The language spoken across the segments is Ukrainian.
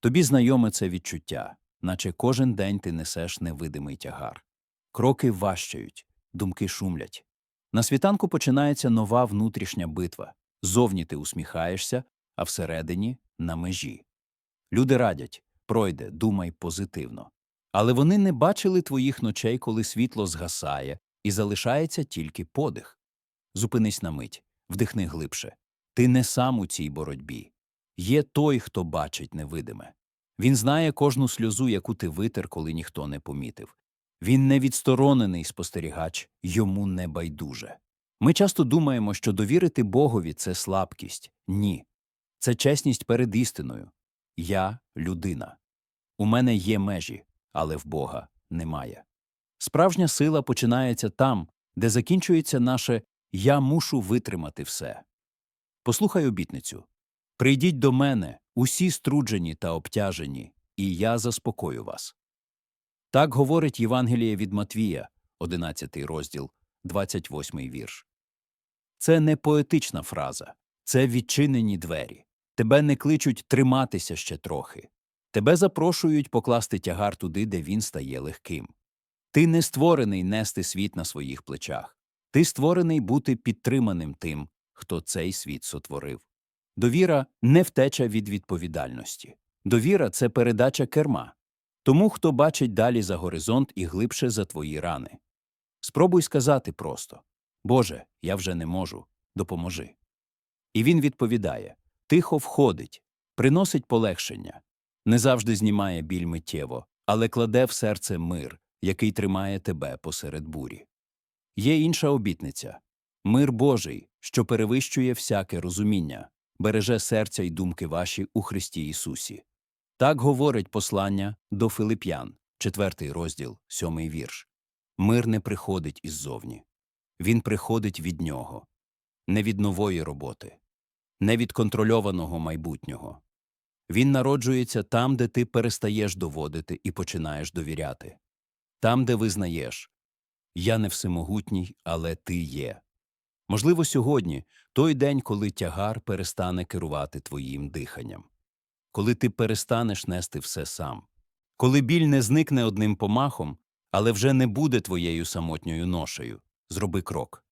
Тобі знайоме це відчуття, наче кожен день ти несеш невидимий тягар. Кроки важчають, думки шумлять. На світанку починається нова внутрішня битва. Зовні ти усміхаєшся, а всередині на межі. Люди радять пройде, думай позитивно. Але вони не бачили твоїх ночей, коли світло згасає, і залишається тільки подих. Зупинись на мить, вдихни глибше. Ти не сам у цій боротьбі. Є той, хто бачить невидиме. Він знає кожну сльозу, яку ти витер, коли ніхто не помітив. Він не відсторонений спостерігач, йому не байдуже. Ми часто думаємо, що довірити Богові це слабкість. Ні. Це чесність перед істиною. Я людина. У мене є межі, але в Бога немає. Справжня сила починається там, де закінчується наше Я мушу витримати все. Послухай обітницю Прийдіть до мене, усі струджені та обтяжені, і я заспокою вас. Так говорить Євангеліє від Матвія, 11 розділ, 28 вірш. Це не поетична фраза, це відчинені двері. Тебе не кличуть триматися ще трохи. Тебе запрошують покласти тягар туди, де він стає легким. Ти не створений нести світ на своїх плечах. Ти створений бути підтриманим тим, хто цей світ сотворив. Довіра не втеча від відповідальності. Довіра це передача керма. Тому, хто бачить далі за горизонт і глибше за твої рани. Спробуй сказати просто Боже, я вже не можу, допоможи. І він відповідає тихо входить, приносить полегшення, не завжди знімає біль миттєво, але кладе в серце мир, який тримає тебе посеред бурі. Є інша обітниця мир Божий, що перевищує всяке розуміння, береже серця й думки ваші у Христі Ісусі. Так говорить послання до Филип'ян, 4 розділ, 7 вірш. Мир не приходить іззовні. Він приходить від нього, не від нової роботи, не від контрольованого майбутнього. Він народжується там, де ти перестаєш доводити і починаєш довіряти, там, де визнаєш Я не всемогутній, але ти є. Можливо, сьогодні той день, коли тягар перестане керувати твоїм диханням, коли ти перестанеш нести все сам, коли біль не зникне одним помахом, але вже не буде твоєю самотньою ношею. Зроби крок.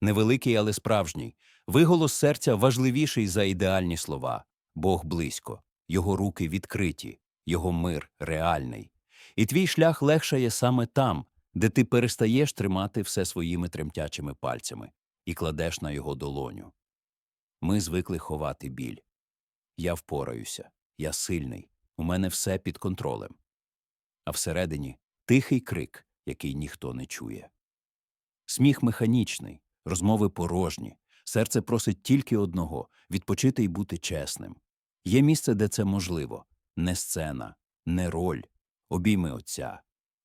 Невеликий, але справжній. Виголос серця важливіший за ідеальні слова. Бог близько, його руки відкриті, його мир реальний. І твій шлях легшає саме там, де ти перестаєш тримати все своїми тремтячими пальцями і кладеш на його долоню. Ми звикли ховати біль. Я впораюся, я сильний, у мене все під контролем. А всередині тихий крик, який ніхто не чує. Сміх механічний, розмови порожні, серце просить тільки одного відпочити і бути чесним. Є місце, де це можливо не сцена, не роль, обійми отця.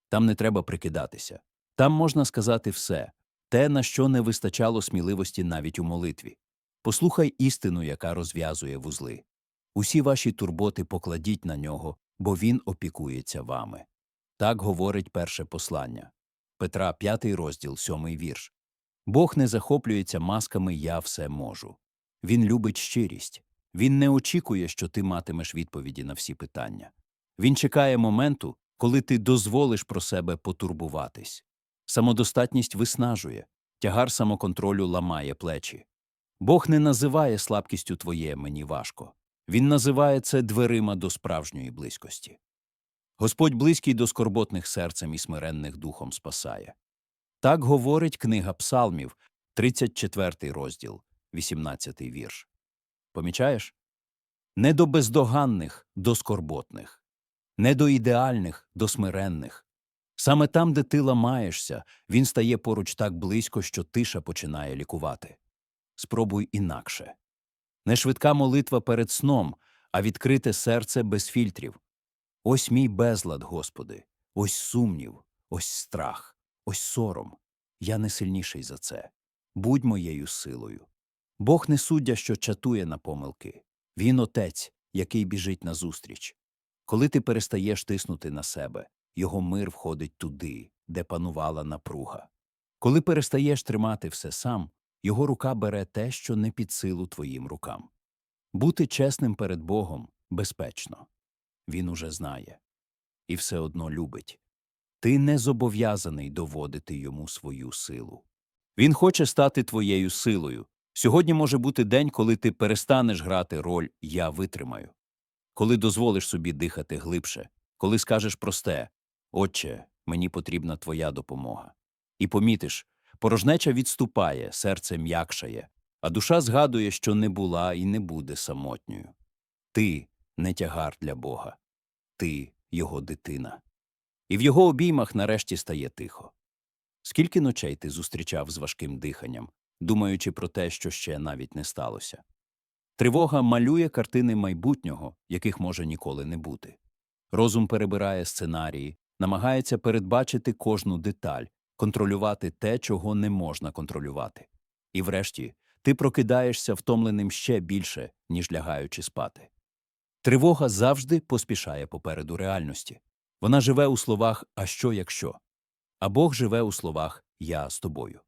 Там не треба прикидатися. Там можна сказати все те, на що не вистачало сміливості навіть у молитві. Послухай істину, яка розв'язує вузли. Усі ваші турботи покладіть на нього, бо він опікується вами. Так говорить перше послання. Петра, 5 розділ, 7 вірш. Бог не захоплюється масками Я все можу. Він любить щирість. Він не очікує, що ти матимеш відповіді на всі питання. Він чекає моменту, коли ти дозволиш про себе потурбуватись. Самодостатність виснажує, тягар самоконтролю ламає плечі. Бог не називає слабкістю твоє мені важко. Він називає це дверима до справжньої близькості. Господь близький до скорботних серцем і смиренних духом спасає. Так говорить книга Псалмів, 34 розділ, 18 вірш. Помічаєш? Не до бездоганних до скорботних, не до ідеальних до смиренних. Саме там, де ти ламаєшся, він стає поруч так близько, що тиша починає лікувати. Спробуй інакше. Не швидка молитва перед сном, а відкрите серце без фільтрів. Ось мій безлад, Господи, ось сумнів, ось страх, ось сором. Я не сильніший за це. Будь моєю силою. Бог не суддя, що чатує на помилки. Він отець, який біжить назустріч. Коли ти перестаєш тиснути на себе, його мир входить туди, де панувала напруга. Коли перестаєш тримати все сам, його рука бере те, що не під силу твоїм рукам. Бути чесним перед Богом безпечно. він уже знає. І все одно любить. Ти не зобов'язаний доводити йому свою силу. Він хоче стати твоєю силою. Сьогодні може бути день, коли ти перестанеш грати роль Я витримаю, коли дозволиш собі дихати глибше, коли скажеш просте Отче, мені потрібна твоя допомога. І помітиш, порожнеча відступає, серце м'якшає, а душа згадує, що не була і не буде самотньою. Ти не тягар для Бога, ти його дитина. І в його обіймах нарешті стає тихо. Скільки ночей ти зустрічав з важким диханням, думаючи про те, що ще навіть не сталося? Тривога малює картини майбутнього, яких може ніколи не бути. Розум перебирає сценарії, намагається передбачити кожну деталь, контролювати те, чого не можна контролювати. І врешті ти прокидаєшся втомленим ще більше, ніж лягаючи спати. Тривога завжди поспішає попереду реальності. Вона живе у словах А що якщо? А Бог живе у словах Я з тобою.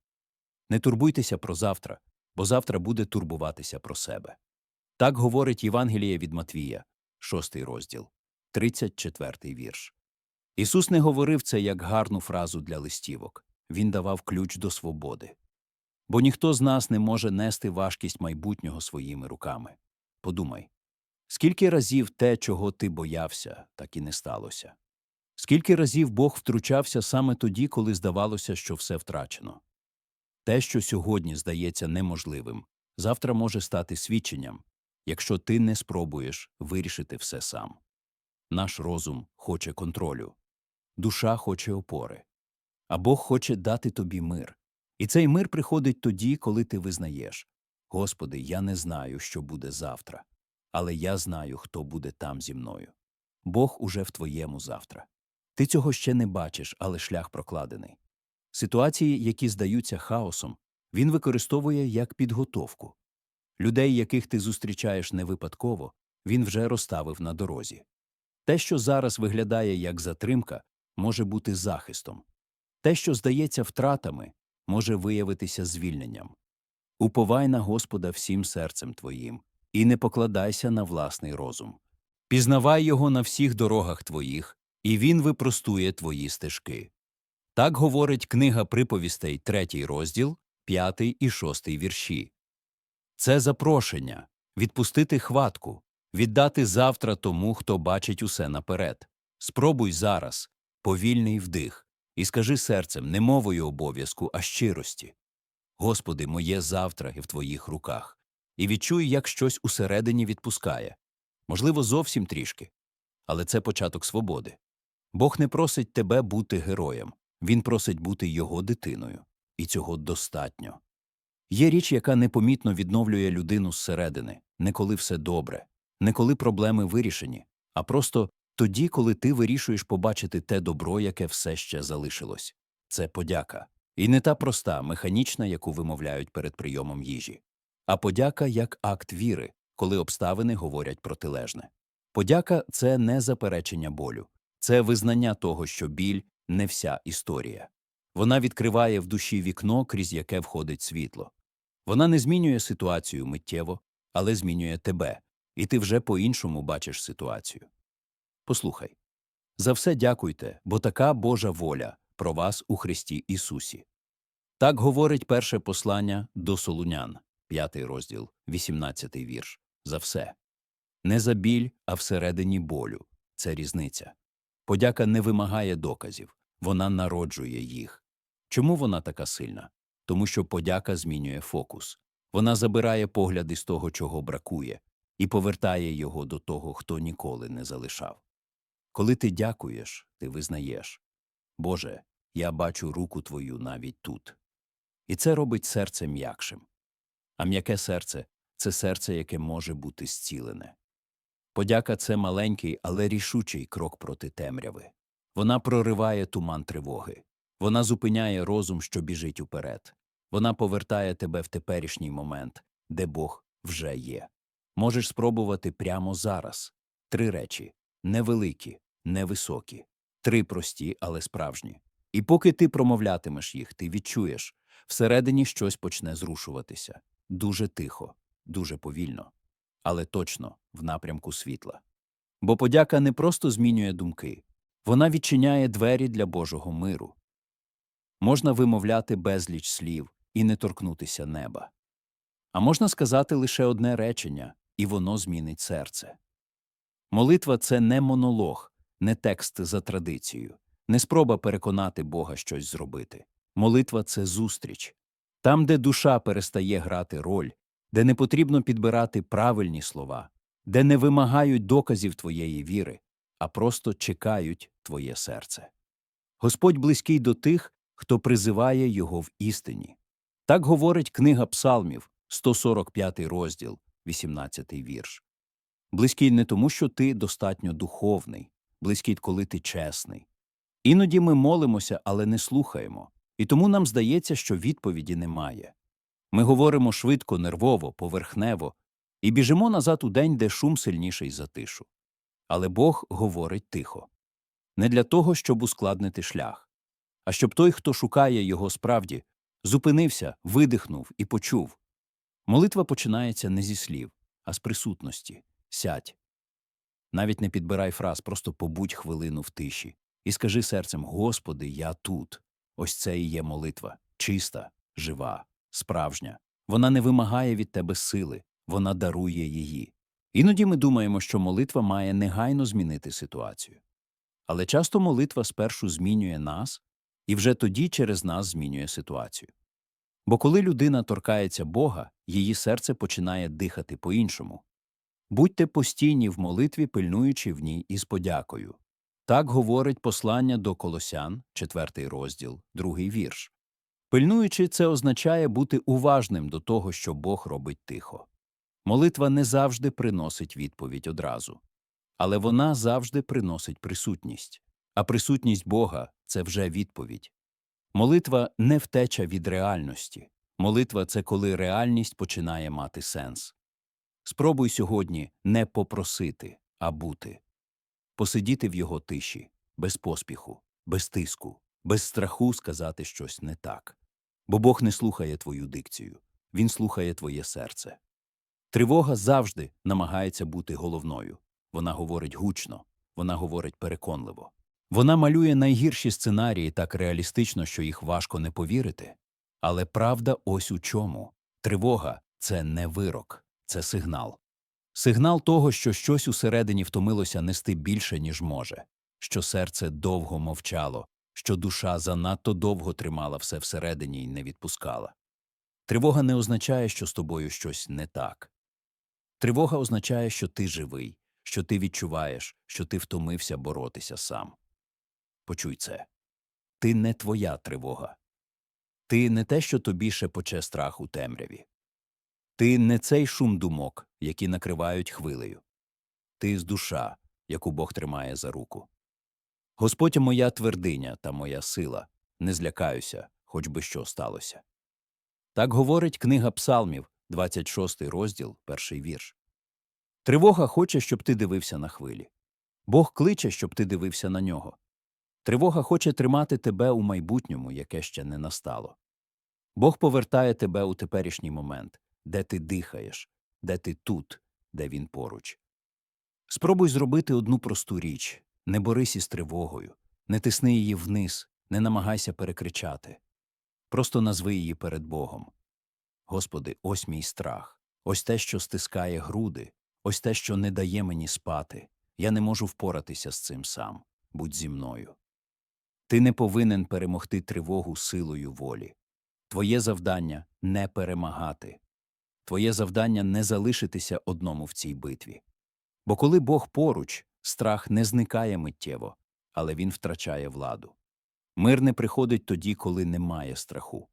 Не турбуйтеся про завтра, бо завтра буде турбуватися про себе. Так говорить Євангеліє від Матвія, шостий розділ, 34 вірш. Ісус не говорив це як гарну фразу для листівок, Він давав ключ до свободи. Бо ніхто з нас не може нести важкість майбутнього своїми руками. Подумай, скільки разів те, чого ти боявся, так і не сталося? Скільки разів Бог втручався саме тоді, коли здавалося, що все втрачено? Те, що сьогодні здається неможливим, завтра може стати свідченням, якщо ти не спробуєш вирішити все сам. Наш розум хоче контролю, душа хоче опори, а Бог хоче дати тобі мир. І цей мир приходить тоді, коли ти визнаєш Господи, я не знаю, що буде завтра, але я знаю, хто буде там зі мною. Бог уже в твоєму завтра. Ти цього ще не бачиш, але шлях прокладений. Ситуації, які здаються хаосом, він використовує як підготовку. Людей, яких ти зустрічаєш не випадково, він вже розставив на дорозі. Те, що зараз виглядає як затримка, може бути захистом. Те, що здається втратами, може виявитися звільненням. Уповай на Господа всім серцем твоїм, і не покладайся на власний розум. Пізнавай його на всіх дорогах твоїх, і він випростує твої стежки. Так говорить книга приповістей, третій розділ, п'ятий і шостий вірші. Це запрошення відпустити хватку, віддати завтра тому, хто бачить усе наперед. Спробуй зараз повільний вдих, і скажи серцем не мовою обов'язку, а щирості. Господи, моє завтра і в Твоїх руках, і відчуй, як щось усередині відпускає. Можливо, зовсім трішки, але це початок свободи. Бог не просить тебе бути героєм, Він просить бути його дитиною, і цього достатньо. Є річ, яка непомітно відновлює людину зсередини, не коли все добре, не коли проблеми вирішені, а просто тоді, коли ти вирішуєш побачити те добро, яке все ще залишилось. Це подяка. І не та проста, механічна, яку вимовляють перед прийомом їжі, а подяка як акт віри, коли обставини говорять протилежне. Подяка це не заперечення болю, це визнання того, що біль не вся історія. Вона відкриває в душі вікно, крізь яке входить світло. Вона не змінює ситуацію миттєво, але змінює тебе, і ти вже по-іншому бачиш ситуацію. Послухай за все дякуйте, бо така Божа воля про вас у Христі Ісусі. Так говорить перше послання до Солунян, п'ятий розділ, 18 вірш. За все. Не за біль, а всередині болю. Це різниця. Подяка не вимагає доказів, вона народжує їх. Чому вона така сильна? Тому що подяка змінює фокус. Вона забирає погляд із того, чого бракує, і повертає його до того, хто ніколи не залишав. Коли ти дякуєш, ти визнаєш Боже, я бачу руку Твою навіть тут. І це робить серце м'якшим. А м'яке серце це серце, яке може бути зцілене. Подяка це маленький, але рішучий крок проти темряви. Вона прориває туман тривоги. Вона зупиняє розум, що біжить уперед. Вона повертає тебе в теперішній момент, де Бог вже є. Можеш спробувати прямо зараз. Три речі невеликі, невисокі, три прості, але справжні. І поки ти промовлятимеш їх, ти відчуєш всередині щось почне зрушуватися дуже тихо, дуже повільно, але точно в напрямку світла. Бо подяка не просто змінює думки, вона відчиняє двері для Божого миру. Можна вимовляти безліч слів і не торкнутися неба. А можна сказати лише одне речення, і воно змінить серце. Молитва це не монолог, не текст за традицією, не спроба переконати Бога щось зробити. Молитва це зустріч. Там, де душа перестає грати роль, де не потрібно підбирати правильні слова, де не вимагають доказів твоєї віри, а просто чекають твоє серце. Господь близький до тих, хто призиває його в істині. Так говорить книга Псалмів, 145 розділ, 18 вірш. Близький не тому, що ти достатньо духовний, близький, коли ти чесний. Іноді ми молимося, але не слухаємо, і тому нам здається, що відповіді немає. Ми говоримо швидко, нервово, поверхнево і біжимо назад у день, де шум сильніший за тишу. Але Бог говорить тихо не для того, щоб ускладнити шлях, а щоб той, хто шукає його справді, зупинився, видихнув і почув. Молитва починається не зі слів, а з присутності. Сядь. Навіть не підбирай фраз, просто побудь хвилину в тиші і скажи серцем: Господи, я тут. Ось це і є молитва чиста, жива, справжня. Вона не вимагає від тебе сили, вона дарує її. Іноді ми думаємо, що молитва має негайно змінити ситуацію. Але часто молитва спершу змінює нас, і вже тоді через нас змінює ситуацію. Бо коли людина торкається Бога, її серце починає дихати по-іншому. Будьте постійні в молитві, пильнуючи в ній із подякою. Так говорить послання до Колосян, 4 розділ, другий вірш. Пильнуючи, це означає бути уважним до того, що Бог робить тихо. Молитва не завжди приносить відповідь одразу, але вона завжди приносить присутність. А присутність Бога це вже відповідь. Молитва не втеча від реальності. Молитва це коли реальність починає мати сенс. Спробуй сьогодні не попросити, а бути. Посидіти в його тиші, без поспіху, без тиску, без страху сказати щось не так. Бо Бог не слухає твою дикцію, Він слухає твоє серце. Тривога завжди намагається бути головною. Вона говорить гучно, вона говорить переконливо. Вона малює найгірші сценарії так реалістично, що їх важко не повірити. Але правда ось у чому тривога це не вирок, це сигнал. Сигнал того, що щось усередині втомилося нести більше, ніж може, що серце довго мовчало, що душа занадто довго тримала все всередині і не відпускала. Тривога не означає, що з тобою щось не так. Тривога означає, що ти живий, що ти відчуваєш, що ти втомився боротися сам. Почуй це. Ти не твоя тривога. Ти не те, що тобі шепоче страх у темряві. Ти не цей шум думок, які накривають хвилею. Ти з душа, яку Бог тримає за руку. Господь моя твердиня та моя сила, не злякаюся, хоч би що сталося. Так говорить книга Псалмів, 26 розділ, перший вірш. Тривога хоче, щоб ти дивився на хвилі. Бог кличе, щоб ти дивився на нього. Тривога хоче тримати тебе у майбутньому, яке ще не настало. Бог повертає тебе у теперішній момент, де ти дихаєш, де ти тут, де він поруч. Спробуй зробити одну просту річ не борись із тривогою, не тисни її вниз, не намагайся перекричати. Просто назви її перед Богом. Господи, ось мій страх, ось те, що стискає груди, ось те, що не дає мені спати. Я не можу впоратися з цим сам. Будь зі мною. Ти не повинен перемогти тривогу силою волі. Твоє завдання не перемагати. Твоє завдання не залишитися одному в цій битві. Бо коли Бог поруч, страх не зникає миттєво, але він втрачає владу. Мир не приходить тоді, коли немає страху.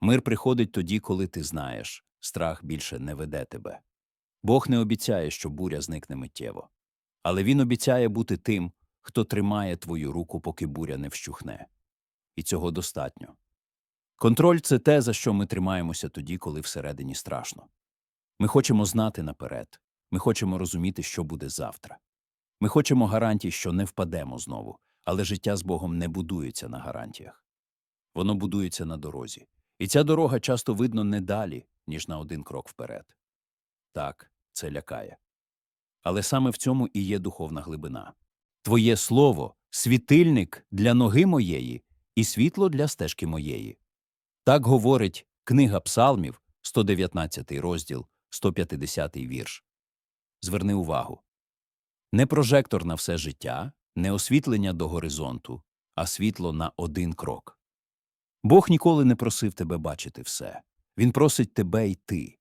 Мир приходить тоді, коли ти знаєш, страх більше не веде тебе. Бог не обіцяє, що буря зникне миттєво. Але він обіцяє бути тим, хто тримає твою руку, поки буря не вщухне. І цього достатньо. Контроль це те, за що ми тримаємося тоді, коли всередині страшно. Ми хочемо знати наперед, ми хочемо розуміти, що буде завтра. Ми хочемо гарантій, що не впадемо знову, але життя з Богом не будується на гарантіях. Воно будується на дорозі. І ця дорога часто видно не далі, ніж на один крок вперед. Так, це лякає. Але саме в цьому і є духовна глибина. Твоє слово світильник для ноги моєї і світло для стежки моєї. Так говорить книга Псалмів, 119 розділ, 150 вірш. Зверни увагу. Не прожектор на все життя, не освітлення до горизонту, а світло на один крок. Бог ніколи не просив тебе бачити все. Він просить тебе йти.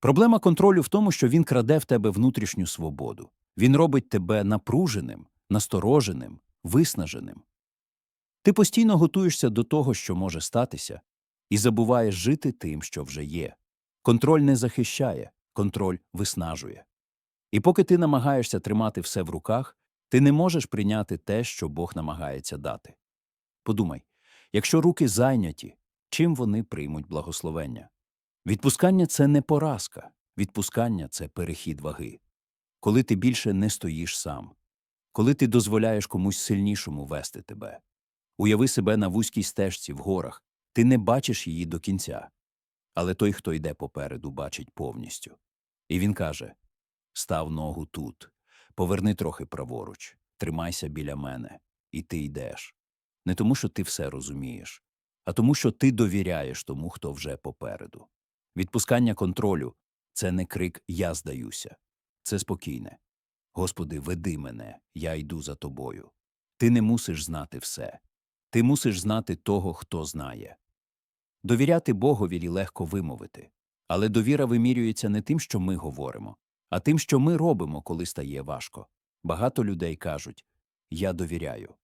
Проблема контролю в тому, що він краде в тебе внутрішню свободу. Він робить тебе напруженим, настороженим, виснаженим. Ти постійно готуєшся до того, що може статися, і забуваєш жити тим, що вже є. Контроль не захищає, контроль виснажує. І поки ти намагаєшся тримати все в руках, ти не можеш прийняти те, що Бог намагається дати. Подумай, якщо руки зайняті, чим вони приймуть благословення? Відпускання це не поразка, відпускання це перехід ваги. Коли ти більше не стоїш сам, коли ти дозволяєш комусь сильнішому вести тебе. Уяви себе на вузькій стежці в горах, ти не бачиш її до кінця. Але той, хто йде попереду, бачить повністю. І він каже Став ногу тут, поверни трохи праворуч, тримайся біля мене, і ти йдеш. Не тому, що ти все розумієш, а тому, що ти довіряєш тому, хто вже попереду. Відпускання контролю це не крик Я здаюся, це спокійне. Господи, веди мене, я йду за тобою. Ти не мусиш знати все. Ти мусиш знати того, хто знає. Довіряти Богові легко вимовити, але довіра вимірюється не тим, що ми говоримо, а тим, що ми робимо, коли стає важко. Багато людей кажуть Я довіряю.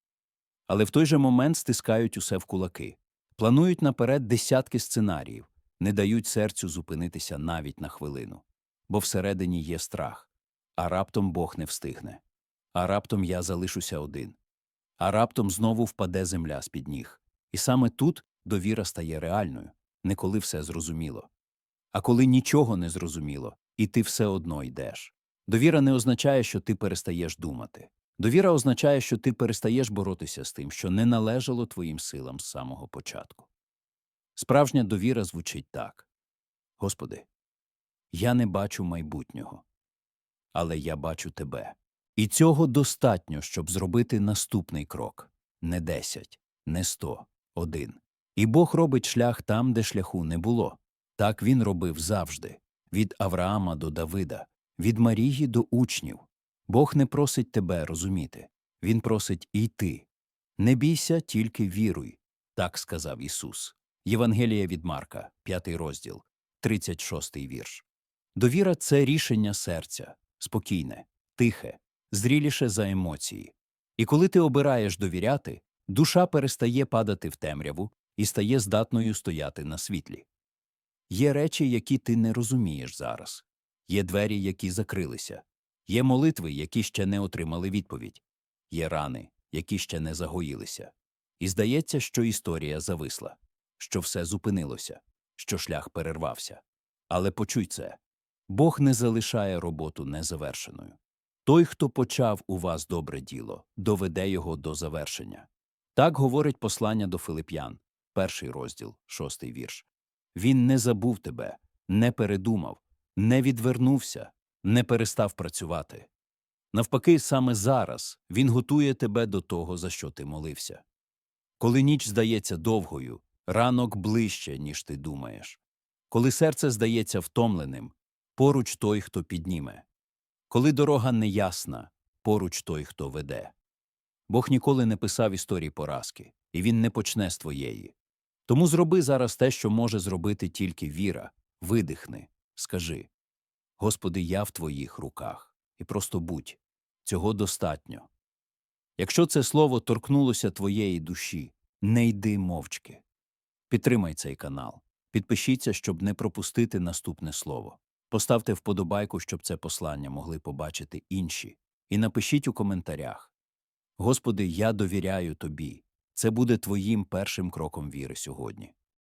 Але в той же момент стискають усе в кулаки, планують наперед десятки сценаріїв, не дають серцю зупинитися навіть на хвилину. Бо всередині є страх, а раптом Бог не встигне. А раптом я залишуся один. А раптом знову впаде земля з під ніг. І саме тут довіра стає реальною, не коли все зрозуміло. А коли нічого не зрозуміло, і ти все одно йдеш. Довіра не означає, що ти перестаєш думати. Довіра означає, що ти перестаєш боротися з тим, що не належало твоїм силам з самого початку. Справжня довіра звучить так Господи, я не бачу майбутнього, але я бачу тебе. І цього достатньо, щоб зробити наступний крок не десять, не сто, один. І Бог робить шлях там, де шляху не було. Так він робив завжди від Авраама до Давида, від Марії до учнів. Бог не просить тебе розуміти, Він просить йти. Не бійся, тільки віруй, так сказав Ісус. Євангелія від Марка, 5 розділ, 36 вірш. Довіра це рішення серця, спокійне, тихе, зріліше за емоції. І коли ти обираєш довіряти, душа перестає падати в темряву і стає здатною стояти на світлі. Є речі, які ти не розумієш зараз, є двері, які закрилися, є молитви, які ще не отримали відповідь, є рани, які ще не загоїлися. І здається, що історія зависла, що все зупинилося, що шлях перервався. Але почуй це Бог не залишає роботу незавершеною. Той, хто почав у вас добре діло, доведе його до завершення. Так говорить послання до Филип'ян, перший розділ, шостий вірш. Він не забув тебе, не передумав, не відвернувся, не перестав працювати. Навпаки, саме зараз він готує тебе до того, за що ти молився. Коли ніч здається довгою, ранок ближче, ніж ти думаєш. Коли серце здається втомленим, поруч той, хто підніме. Коли дорога неясна, поруч той, хто веде. Бог ніколи не писав історії поразки, і він не почне з твоєї. Тому зроби зараз те, що може зробити тільки віра, видихни, скажи Господи, я в твоїх руках, і просто будь цього достатньо. Якщо це слово торкнулося твоєї душі, не йди мовчки. Підтримай цей канал, підпишіться, щоб не пропустити наступне слово. Поставте вподобайку, щоб це послання могли побачити інші, і напишіть у коментарях Господи, я довіряю Тобі. Це буде твоїм першим кроком віри сьогодні.